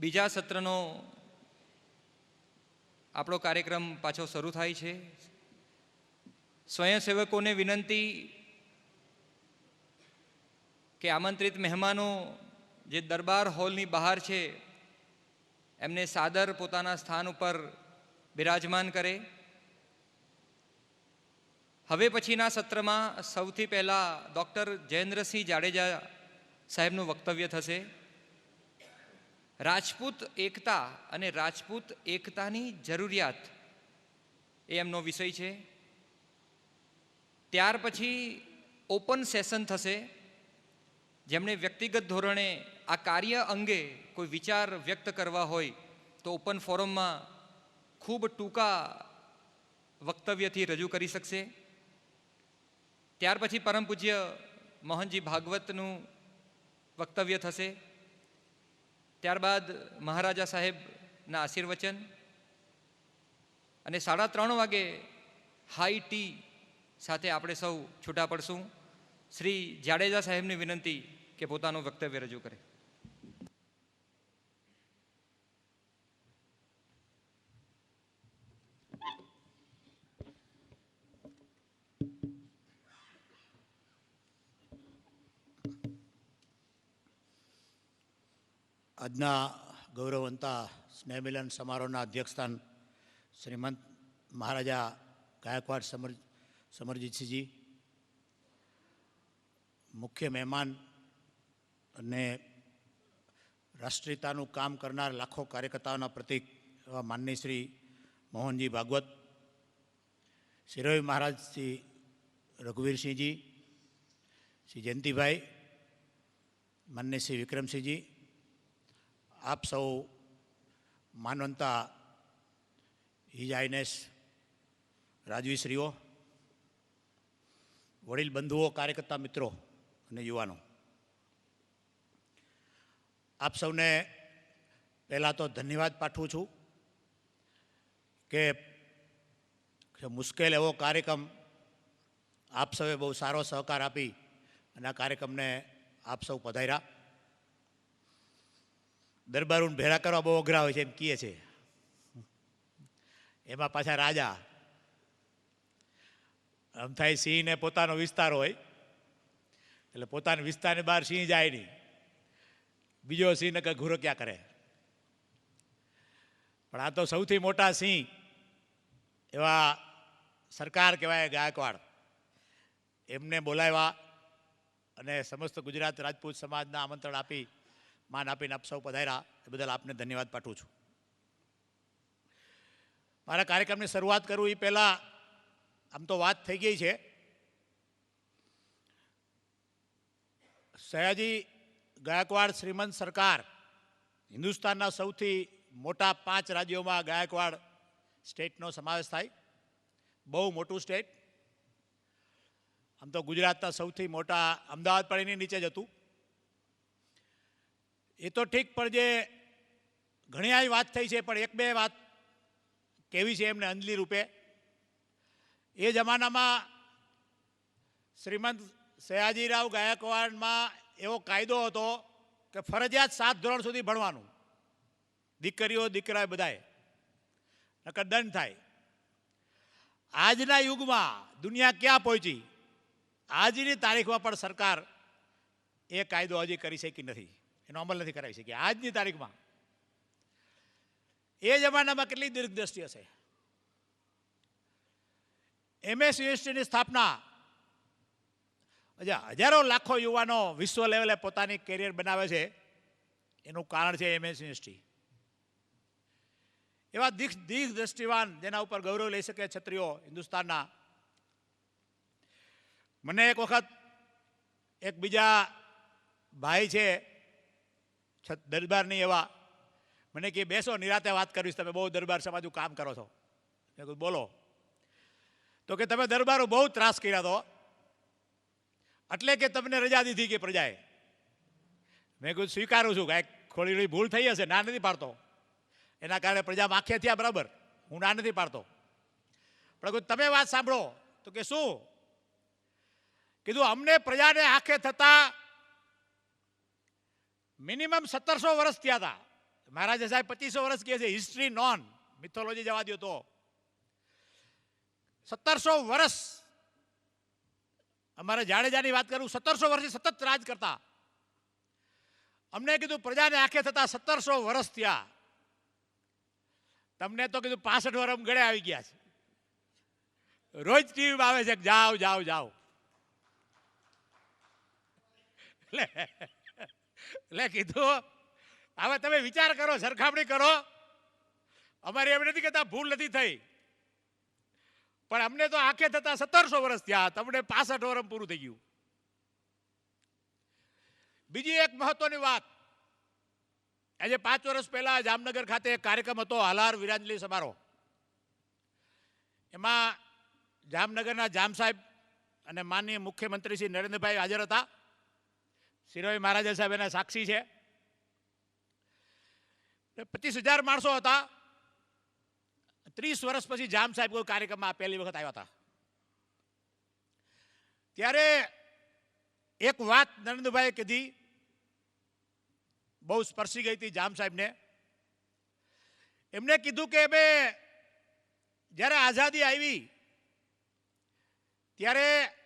બીજા સત્રનો આપણો કાર્યક્રમ પાછો શરૂ થાય છે. સ્વયંસેવકોને વિનંતી કે આમંત્રિત મહેમાનો જે દરબાર હોલની બહાર છે, એમને સાદર પોતાના સ્થાન ઉપર બિરાજમાન કરે. હવે પછીના સત્રમાં સૌથી પહેલાં ડૉક્ટર જયેન્દ્રસિંહ જાડેજા સાહેબનું વક્તવ્ય થશે. રાજપૂત એકતા અને રાજપૂત એકતાની જરૂરિયાત. એ એમનો વિષય છે. ત્યાર પછી ઓપન સેશન થશે. જેમણે વ્યક્તિગત ધોરણે આ કાર્ય અંગે કોઈ વિચાર વ્યક્ત કરવા હોય તો ઓપન ફોરમમાં ખૂબ ટૂંકા વક્તવ્યથી રજૂ કરી શકશે. ત્યાર પછી પરમ પૂજ્ય મોહનજી ભાગવતનું વક્તવ્ય થશે. ત્યારબાદ મહારાજા સાહેબના આશીર્વચન અને સાડા ત્રણ વાગે હાઈ ટી સાથે આપણે સૌ છૂટા પડશું. શ્રી જાડેજા સાહેબની વિનંતી કે પોતાનું વક્તવ્ય રજૂ કરે. આજના ગૌરવવંતા સ્નેહમિલન સમારોહના અધ્યક્ષસ્થાન શ્રીમંત મહારાજા ગાયકવાડ સમર, સમરજીતસિંહજી, મુખ્ય મહેમાન અને રાષ્ટ્રીયતાનું કામ કરનાર લાખો કાર્યકર્તાઓના પ્રતિક એવા માનની શ્રી મોહનજી ભાગવત શિરોઈ મહારાજ શ્રી રઘુવીરસિંહજી, શ્રી જયંતિભાઈ, માનનીય શ્રી વિક્રમસિંહજી આપ સૌ માનવંતા હિજ આઈનેસ રાજવીશ્રીઓ વડીલ બંધુઓ કાર્યકર્તા મિત્રો અને યુવાનો, આપ સૌને પહેલાં તો ધન્યવાદ પાઠવું છું કે મુશ્કેલ એવો કાર્યક્રમ આપ સૌએ બહુ સારો સહકાર આપી અને આ કાર્યક્રમને આપ સૌ પધાર્યા. દરબારોને ભેળા કરવા બહુ અઘરા હોય છે એમ કહે છે. એમાં પાછા રાજા આમ થાય સિંહને પોતાનો વિસ્તાર હોય, એટલે પોતાના વિસ્તારની બહાર સિંહ જાય નહીં. બીજો સિંહને કંઈ ઘૂરો ક્યાં કરે. પણ આ તો સૌથી મોટા સિંહ એવા સરકાર કહેવાય ગાયકવાડ. એમને બોલાવ્યા અને સમસ્ત ગુજરાત રાજપૂત સમાજના આમંત્રણ આપી માન આપીને આપ સૌ પધાર્યા. એ બદલ આપને ધન્યવાદ પાઠવું છું. મારા કાર્યક્રમની શરૂઆત કરું એ પહેલાં આમ તો વાત થઈ ગઈ છે. સયાજી ગાયકવાડ શ્રીમંત સરકાર હિન્દુસ્તાનના સૌથી મોટા પાંચ રાજ્યોમાં ગાયકવાડ સ્ટેટનો સમાવેશ થાય. બહુ મોટું સ્ટેટ. આમ તો ગુજરાતના સૌથી મોટા અમદાવાદ પણ એની નીચે જ હતું. એ તો ઠીક, પણ જે ઘણી આવી વાત થઈ છે, પણ એક બે વાત કેવી છે એમને અંજલી રૂપે. એ જમાનામાં શ્રીમંત સયાજીરાવ ગાયકવાડમાં એવો કાયદો હતો કે ફરજિયાત સાત ધોરણ સુધી ભણવાનું. દીકરીઓ દીકરા બધાએ. નકર દંડ થાય. આજના યુગમાં દુનિયા ક્યાં પહોંચી? આજની તારીખમાં પણ સરકાર એ કાયદો હજી કરી શકી નથી. એનો અમલ નથી કરાવી શકી આજની તારીખમાં. એ જમાનામાં કેટલી દીર્ઘદ્રષ્ટિ હશે? એમએસ યુનિવર્સિટીની સ્થાપના. હજારો લાખો યુવાનો વિશ્વ લેવલે પોતાની કેરિયર બનાવે છે. એનું કારણ છે એમએસ યુનિવર્સિટી એવા દીખ દીખ દ્રષ્ટિવાન જેના ઉપર ગૌરવ લઈ શકે છત્રીઓ હિન્દુસ્તાનના. મને એક વખત એક બીજા ભાઈ છ- દરબારની એવા. મને કે બેસો, નિરાતે વાત કરીશ. તમે બહુ દરબાર સમાજનું કામ કરો છો. મેં કીધું, બોલો. તો કે તમે દરબારો બહુ ત્રાસ કર્યા તો? એટલે કે તમને રજા દીધી કે પ્રજાએ? મેં કીધું, સ્વીકારું છું. કાંઈક થોડી ભૂલ થઈ હશે, ના નથી પાડતો. એના કારણે પ્રજા માખે થયા બરાબર. હું ના નથી પાડતો. પણ તમે વાત સાંભળો. તો કે શું? કીધું, અમને પ્રજાને આંખે થતા મિનિમમ સત્તરસો વર્ષ થયા હતા મહારાજા સાહેબ પચીસો વર્ષ કહે છે હિસ્ટ્રી નોન મિથોલોજી જવા દો તો. સત્તરસો વર્ષ. અમારે જાડેજાની વાત કરું, સત્તરસો વર્ષથી સતત રાજ કરતા. અમને કીધું, પ્રજાને આંખે થતા સત્તરસો વર્ષ થયા. તમને તો કીધું, પાસઠ વર્ષ ગળે આવી ગયા છે. રોજ ટીવીમાં આવે છે જાઓ જાઓ જાઓ. એટલે કીધું, હવે તમે વિચાર કરો, સરખામણી કરો. અમારે એમ નથી કહેતા ભૂલ નથી થઈ. પણ અમને તો આંખે થતા સત્તરસો વર્ષ થયા, તમને પાસઠ વર્ષ પૂરું થઈ ગયું. બીજી એક મહત્વની વાત. આજે પાંચ વર્ષ પહેલા જામનગર ખાતે એક કાર્યક્રમ હતો, હાલાર વિરાંજલી સમારોહ. એમાં જામનગરના જામ સાહેબ અને માનનીય મુખ્યમંત્રી શ્રી નરેન્દ્રભાઈ હાજર હતા. સિરોઈ મહારાજા સાહેબ એના સાક્ષી છે. પચીસ હજાર માણસો હતા. ત્રીસ વર્ષ પછી જામ સાહેબ કોઈ કાર્યક્રમમાં પહેલી વખત આવ્યા હતા. ત્યારે એક વાત નરેન્દ્રભાઈએ કીધી. બહુ સ્પર્શી ગઈ હતી જામ સાહેબને. એમને કીધું કે બે, જ્યારે આઝાદી આવી, ત્યારે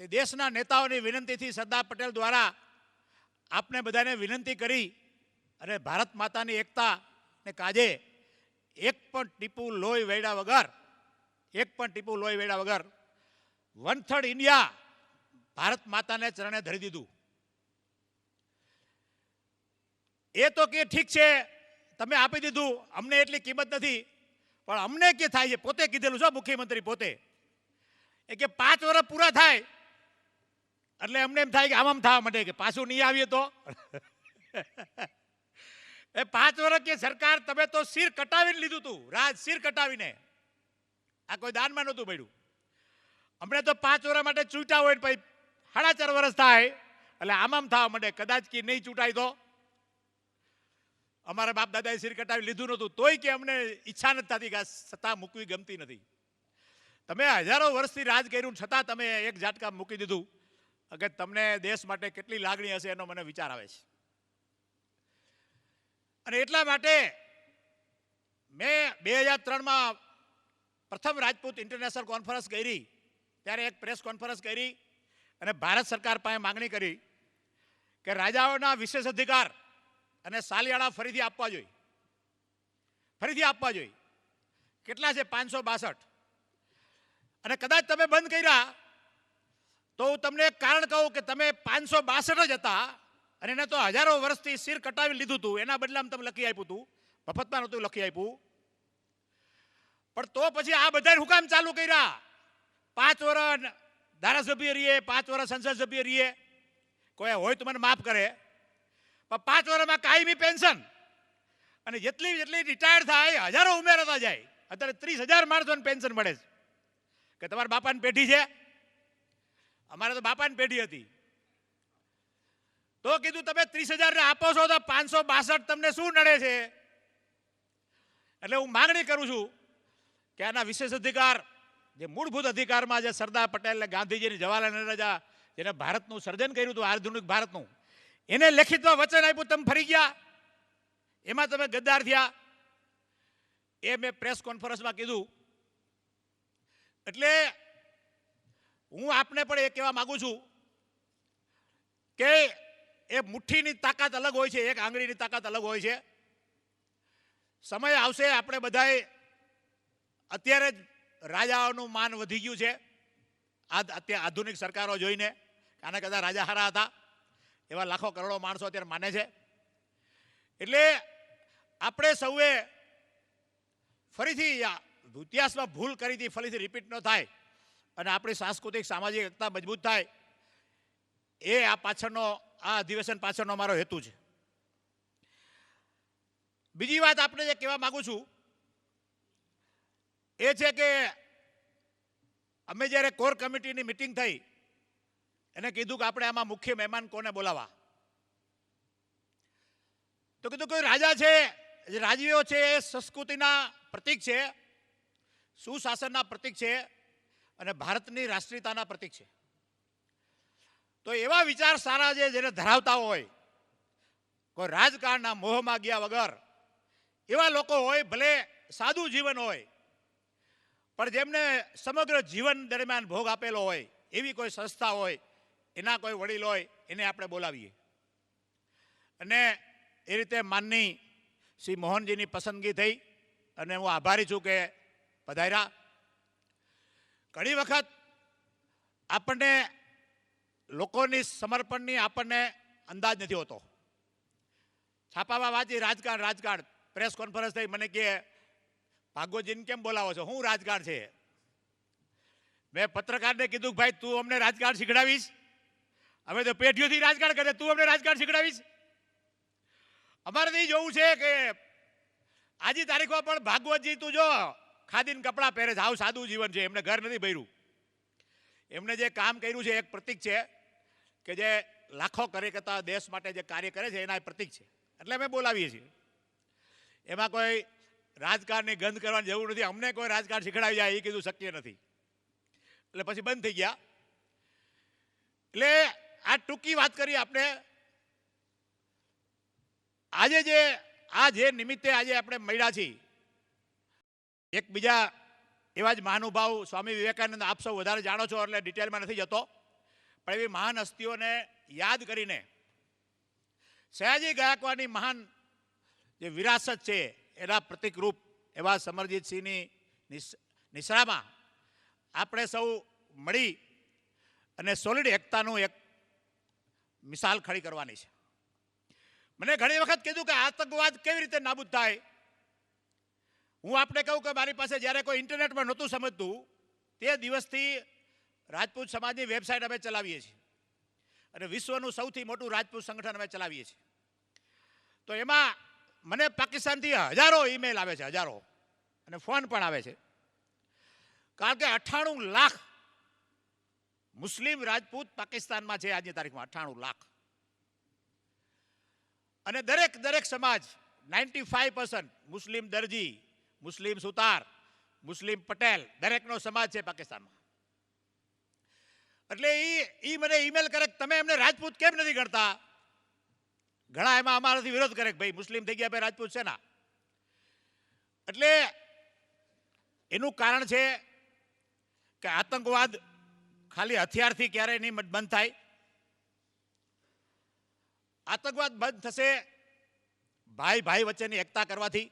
તે દેશના નેતાઓની વિનંતીથી સરદાર પટેલ દ્વારા આપને બધાને વિનંતી કરી અને ભારત માતાની એકતાને કાજે એક પણ ટીપુ લોહી વેડા વગર, એક પણ ટીપુ લોહી વેડા વગર વન થર્ડ ઇન્ડિયા ભારત માતાને ચરણે ધરી દીધું. એ તો કે ઠીક છે, તમે આપી દીધું, અમને એટલી કિંમત નથી, પણ અમને કે થાય છે, પોતે કીધેલું છે મુખ્યમંત્રી પોતે. એ કે પાંચ વર્ષ પૂરા થાય એટલે અમને એમ થાય કે આમ થવા માટે કે પાછું નહીં આવીએ તો? એ પાંચ વર્ષ કે સરકાર તમે તો શિર કટાવીને લીધું તું, રાજ શિર કટાવીને. આ કોઈ દાનમાં નહોતું પડ્યું. અમને તો પાંચ વર્ષ માટે ચૂંટા હોય પછી સાડા ચાર વર્ષ થાય, એટલે આમ થવા માટે કદાચ કે નહીં ચૂંટાય તો? અમારા બાપ દાદાએ શિર કટાવી લીધું નહોતું, તોય કે અમને ઈચ્છા નથી થતી કે સત્તા મૂકવી ગમતી નથી. તમે હજારો વર્ષથી રાજ કર્યું છતાં તમે એક ઝાટકા મૂકી દીધું. કે તમને દેશ માટે કેટલી લાગણી હશે એનો મને વિચાર આવે છે. અને એટલા માટે મેં બે હજાર ત્રણમાં પ્રથમ રાજપૂત ઇન્ટરનેશનલ કોન્ફરન્સ કરી, ત્યારે એક પ્રેસ કોન્ફરન્સ કરી અને ભારત સરકાર પાસે માંગણી કરી કે રાજાઓના વિશેષ અધિકાર અને સાલિયાળા ફરીથી આપવા જોઈએ. ફરીથી આપવા જોઈએ. કેટલા છે? પાંચસો બાસઠ. અને કદાચ તમે બંધ કર્યા તો હું તમને એક કારણ કહું કે તમે પાંચસો બાસઠ જ હતા અને એને તો હજારો વર્ષથી શિર કટાવી લીધું હતું એના બદલામાં તમે લખી આપ્યું હતું મફતમાં નહોતું લખી આપ્યું. પણ તો પછી આ બધા હુકામ ચાલુ કર્યા? પાંચ વર્ષ ધારાસભ્ય રહીએ, પાંચ વર્ષ સંસદ સભ્ય રહીએ. કોઈ હોય તો મને માફ કરે. પણ પાંચ વર્ષમાં કાયમી પેન્શન અને જેટલી જેટલી રિટાયર થાય, હજારો ઉમેરતા જાય. અત્યારે ત્રીસ હજાર માણસોને પેન્શન મળે છે. કે તમારા બાપાની પેઢી છે? અમારે તો બાપાની પેઢી હતી. તો કીધું, તમે ત્રીસ હજાર આપો છો તો પાંચસો બાસઠ તમને શું નડે છે? એટલે હું માંગણી કરું છું કે આના વિશેષ અધિકાર, જે મૂળભૂત અધિકારમાં જે સરદાર પટેલ ને ગાંધીજીની જવાહરલાલ નહેરુજા જેને ભારતનું સર્જન કર્યું હતું, આધુનિક ભારતનું, એને લેખિતમાં વચન આપ્યું, તમે ફરી ગયા? એમાં તમે ગદ્દાર થયા? એ મેં પ્રેસ કોન્ફરન્સમાં કીધું. એટલે હું આપને પણ એ કહેવા માગું છું કે એ મુઠ્ઠીની તાકાત અલગ હોય છે, એક આંગળીની તાકાત અલગ હોય છે. સમય આવશે, આપણે બધાએ અત્યારે જ રાજાઓનું માન વધી ગયું છે. આ અત્યારે આધુનિક સરકારો જોઈને, આના કદાચ રાજા હારા હતા. એવા લાખો કરોડો માણસો અત્યારે માને છે. એટલે આપણે સૌએ ફરીથી ઇતિહાસમાં ભૂલ કરી હતી, ફરીથી રિપીટ ન થાય. અને આપણી સાંસ્કૃતિક, સામાજિક એકતા મજબૂત થાય, એ આ પાછળનો, આ અધિવેશન પાછળનો મારો હેતુ છે. બીજી વાત આપણે જે કહેવા માગું છું, એ છે કે અમે જ્યારે કોર કમિટીની મિટિંગ થઈ, એને કીધું કે આપણે આમાં મુખ્ય મહેમાન કોને બોલાવા તો કીધું કોઈ રાજા છે, જે રાજવીઓ છે, એ સંસ્કૃતિના પ્રતીક છે, સુશાસનના પ્રતીક છે અને ભારતની રાષ્ટ્રીયતાના પ્રતીક છે. તો એવા વિચાર સારા છે જેને ધરાવતા હોય, કોઈ રાજકારણના મોહમાં ગયા વગર, એવા લોકો હોય, ભલે સાદું જીવન હોય, પણ જેમને સમગ્ર જીવન દરમિયાન ભોગ આપેલો હોય, એવી કોઈ સંસ્થા હોય, એના કોઈ વડીલ હોય, એને આપણે બોલાવીએ. અને એ રીતે માનની શ્રી મોહનજીની પસંદગી થઈ, અને હું આભારી છું કે પધાર્યા. ઘણી વખત આપણને લોકોની સમર્પણની આપણને અંદાજ નથી હોતો. છાપામાં વાંચી રાજકારણ રાજકારણ પ્રેસ કોન્ફરન્સ થઈ, મને કે ભાગવતજીને કેમ બોલાવો છો? હું રાજકારણ છે. મેં પત્રકારને કીધું, ભાઈ, તું અમને રાજકારણ શીખડાવીશ? અમે તો પેઢીઓથી રાજકારણ કરે તું અમને રાજકારણ શીખડાવીશ? અમારે તો જોવું છે કે આજની તારીખમાં પણ ભાગવતજી તું જો ખાદીને કપડાં પહેરે છે. આવું સાદું જીવન છે. એમને ઘર નથી ભર્યું. એમને જે કામ કર્યું છે, એક પ્રતિક છે કે જે લાખો કરે કરતા દેશ માટે જે કાર્ય કરે છે, એના પ્રતિક છે. એટલે અમે બોલાવીએ છીએ. એમાં કોઈ રાજકારણની ગંધ કરવાની જરૂર નથી. અમને કોઈ રાજકારણ શીખડાવી જાય, એ કીધું શક્ય નથી. એટલે પછી બંધ થઈ ગયા. એટલે આ ટૂંકી વાત કરી આપણે. આજે જે, આ જે નિમિત્તે આજે આપણે મળ્યા છીએ એક બીજા એવા જ મહાનુભાવ સ્વામી વિવેકાનંદ આપ સૌ વધારે જાણો છો એટલે ડિટેલમાં નથી જતો. પણ એવી મહાન હસ્તીઓને યાદ કરીને સયાજી ગાયકવાડની મહાન જે વિરાસત છે એના પ્રતિકરૂપ એવા સમરજીતસિંહની નિશ્રામાં આપણે સૌ મળી અને સોલિડ એકતાનું એક મિસાલ ખડી કરવાની છે. મને ઘણી વખત કીધું કે આતંકવાદ કેવી રીતે નાબૂદ થાય? હું આપણે કહું કે મારી પાસે જ્યારે કોઈ ઇન્ટરનેટમાં નહોતું સમજતું, તે દિવસથી રાજપૂત સમાજની વેબસાઇટ અમે ચલાવીએ છીએ. અને વિશ્વનું સૌથી મોટું રાજપૂત સંગઠન અમે ચલાવીએ છીએ. તો એમાં મને પાકિસ્તાનથી હજારો ઈમેલ આવે છે, હજારો. અને ફોન પણ આવે છે. કારણ કે અઠ્ઠાણું લાખ મુસ્લિમ રાજપૂત પાકિસ્તાનમાં છે આજની તારીખમાં, અઠ્ઠાણું લાખ. અને દરેક દરેક સમાજ, નાઇન્ટી ફાઈવ પર્સન્ટ મુસ્લિમ દરજી મુસ્લિમ સુતાર, મુસ્લિમ પટેલ, દરેકનો સમાજ છે પાકિસ્તાનમાં. એટલે એ ઈ મને ઈમેલ કરે તમે એમને રાજપૂત કેમ નથી ગણતા? ઘણા એમાં અમારાથી વિરોધ કરે ભાઈ, મુસ્લિમ થઈ ગયા ભાઈ રાજપૂત છે ના એટલે એનું કારણ છે કે આતંકવાદ ખાલી હથિયારથી ક્યારેય નહીં બંધ થાય. આતંકવાદ બંધ થશે ભાઈ ભાઈ વચ્ચેની એકતા કરવાથી.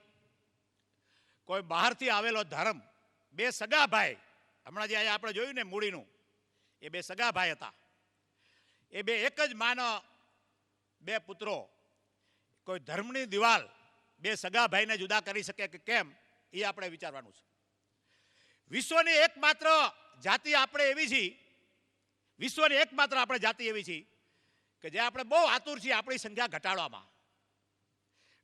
કોઈ બહારથી આવેલો ધર્મ. બે સગા ભાઈ હમણાં જે આપણે જોયું ને મૂડીનું, એ બે સગા ભાઈ હતા. એ બે એક જ માનો બે પુત્રો. કોઈ ધર્મની દિવાલ બે સગા ભાઈને જુદા કરી શકે કે કેમ, એ આપણે વિચારવાનું છે. વિશ્વની એકમાત્ર જાતિ આપણે એવી છીએ વિશ્વની એકમાત્ર આપણે જાતિ એવી છીએ કે જે આપણે બહુ આતુર છીએ આપણી સંખ્યા ઘટાડવામાં.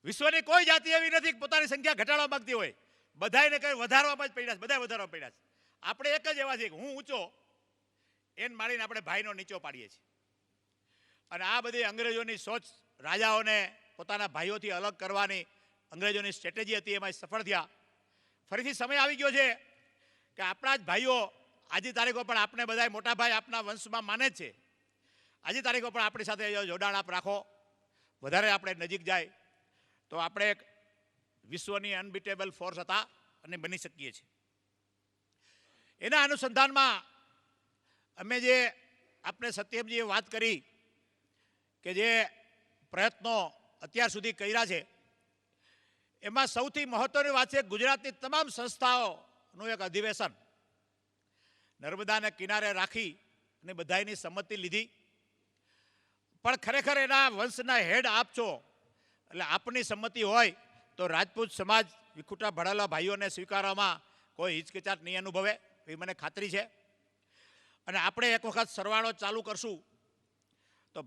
વિશ્વની કોઈ જાતિ એવી નથી પોતાની સંખ્યા ઘટાડવા માંગતી હોય. બધાને કઈ વધારવામાં જ પડ્યા છે બધા વધારવા પડ્યા છે. આપણે એક જ એવા છીએ હું ઊંચો, એને મારીને આપણે ભાઈનો નીચો પાડીએ છીએ. અને આ બધી અંગ્રેજોની સોચ, રાજાઓને પોતાના ભાઈઓથી અલગ કરવાની અંગ્રેજોની સ્ટ્રેટેજી હતી, એમાં સફળ થયા. ફરીથી સમય આવી ગયો છે કે આપણા જ ભાઈઓ આજની તારીખો પણ આપણે બધા મોટા ભાઈ આપણા વંશમાં માને છે. આજની તારીખો પણ આપણી સાથે જોડાણ આપ રાખો. વધારે આપણે નજીક જાય તો આપણે વિશ્વની અનબિટેબલ ફોર્સ હતા અને બની શકીએ છીએ. એના અનુસંધાનમાં અમે જે આપણે સત્યમજીએ વાત કરી કે જે પ્રયત્નો અત્યાર સુધી કર્યા છે, એમાં સૌથી મહત્વની વાત છે ગુજરાતની તમામ સંસ્થાઓનું એક અધિવેશન. નર્મદાને કિનારે રાખી અને બધાની સંમતિ લીધી. પણ ખરેખર એના વંશના હેડ આપ એટલે આપની સંમતિ હોય તો રાજપૂત સમાજ વિખુટા ભળેલા ભાઈઓને સ્વીકારવામાં કોઈ હિચકિચાટ નહીં અનુભવે એ મને ખાતરી છે. અને આપણે એક વખત સરવાળો ચાલુ કરશું તો